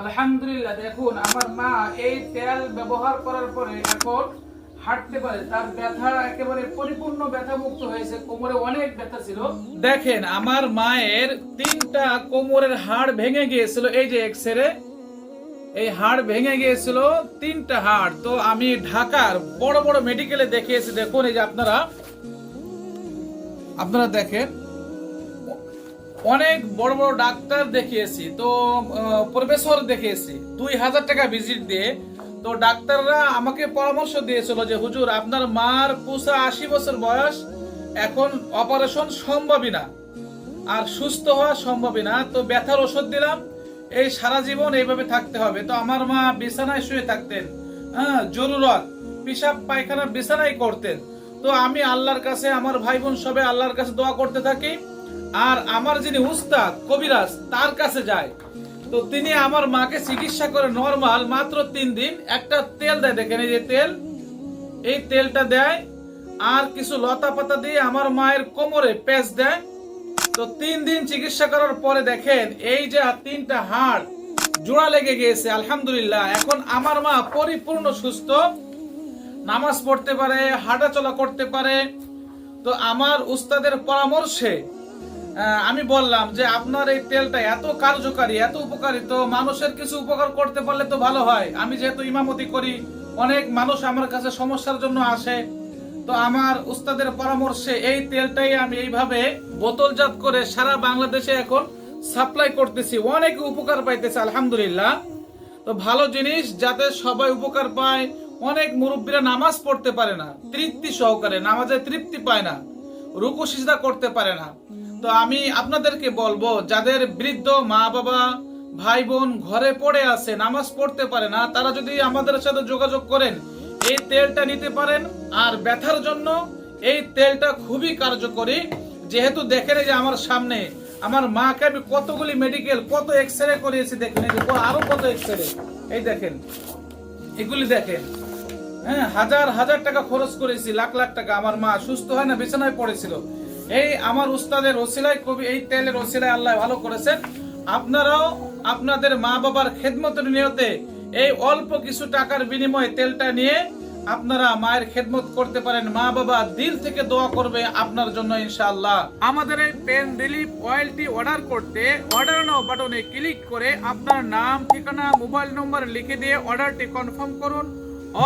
আলহামদুলিল্লাহ, দেখুন, আমার মা এই তেল ব্যবহার করার পরে এখন হাঁটতে পারে, তার ব্যথা একেবারে পরিপূর্ণ ব্যথা মুক্ত হয়েছে, কোমরে অনেক ব্যথা ছিল। দেখেন, আমার মায়ের তিনটা কোমরের হাড় ভেঙে গিয়েছিল, এই যে এক্সরে এই হাড় ভেঙে গিয়েছিল, তিনটা হাড়। তো আমি ঢাকার বড় বড় মেডিকেলে দেখিয়েছি, দেখুন, এই যে আপনারা আপনারা দেখেন অনেক বড় বড় ডাক্তার দেখিয়েছি, তো প্রফেসর দেখিয়েছি। দুই হাজার টাকা ভিজিট দিয়ে, তো ডাক্তাররা আমাকে পরামর্শ দিয়েছিল যে, হুজুর, আপনার মার পুষা আশি বছর বয়স, এখন অপারেশন সম্ভবই না। আর সুস্থ হওয়া সম্ভবই না। তো ব্যথার ওষুধ দিলাম, এই সারা জীবন এইভাবে থাকতে হবে। তো আমার মা বিছানায় শুয়ে থাকতেন হ্যাঁ জরুরত পিসাব পায়খানা বিছানায় করতেন। তো আমি আল্লাহর কাছে, আমার ভাই বোন সবে আল্লাহর কাছে দোয়া করতে থাকি। আর আমার যিনি উস্তাদ, কবিরাজ, তার কাছে যায়। তো তিনি আমার মাকে চিকিৎসা করে নর্মাল মাত্র তিন দিন একটা তেল দেয়। দেখেন এই যে তেল, এই তেলটা দেয় আর কিছু লতা পাতা দিয়ে আমার মায়ের কোমরে প্যাচ দেয়। তো তিন দিন চিকিৎসা করার পরে দেখেন এই যে তিনটা হাড় জোড়া লেগে গিয়েছে, আলহামদুলিল্লাহ। এখন আমার মা পরিপূর্ণ সুস্থ, নামাজ পড়তে পারে হাঁটা চলা করতে পারে। তো আমার উস্তাদের পরামর্শে আমি বললাম যে আপনার এই তেলটা এত কার্যকারী, এত উপকারী, তো মানুষের কিছু উপকার করতে পারলে তো ভালো হয়। আমি যেহেতু ইমামতি করি, অনেক মানুষ আমার কাছে সমস্যার জন্য আসে। তো আমার উস্তাদের পরামর্শে এই তেলটাই আমি এইভাবে বোতলজাত করে সারা বাংলাদেশে এখন সাপ্লাই করতেছি। অনেক উপকার পাইতেছে, আলহামদুলিল্লাহ। তো ভালো জিনিস, যাতে সবাই উপকার পায়। অনেক মুরব্বীরা নামাজ পড়তে পারে না, তৃপ্তি সহকারে, নামাজে তৃপ্তি পায় না, রুকু সিজদা করতে পারে না। তো আমি আপনাদেরকে বলব, যাদের বৃদ্ধ মা বাবা ভাই বোন ঘরে পড়ে আছে, নামাজ পড়তে পারে না, তারা যদি আমাদের সাথে যোগাযোগ করেন, এই তেলটা নিতে পারেন। আর ব্যথার জন্য এই তেলটা খুবই কার্যকরী। যেহেতু দেখেন যে আমার সামনে, আমার মাকে আমি কতগুলি মেডিকেল কত এক্স রে করিয়েছি দেখেন আরও কত এক্স রে এই দেখেন, এগুলি দেখেন। হ্যাঁ হাজার হাজার টাকা খরচ করেছি, লাখ লাখ টাকা। আমার মা সুস্থ হয় না, বিছানায় পড়েছিল। এই আমার উস্তাদের ওসিলায়, কবি, এই তেলের ওসিলায় আল্লাহ ভালো করেছেন। আপনারাও আপনাদের মা বাবার খেদমতের নিয়তে এই অল্প কিছু টাকার বিনিময়ে তেলটা নিয়ে আপনারা মায়ের খেদমত করতে পারেন। মা বাবা দিল থেকে দোয়া করবে আপনার জন্য ইনশাআল্লাহ। আমাদের এই পেন রিলিফ অয়েলটি অর্ডার করতে, অর্ডার নাও বাটনে ক্লিক করে আপনার নাম, ঠিকানা, মোবাইল নম্বর লিখে দিয়ে অর্ডারটি কনফার্ম করুন,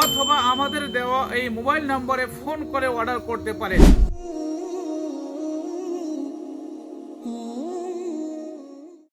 অথবা আমাদের দেওয়া এই মোবাইল নম্বরে ফোন করে অর্ডার করতে পারেন।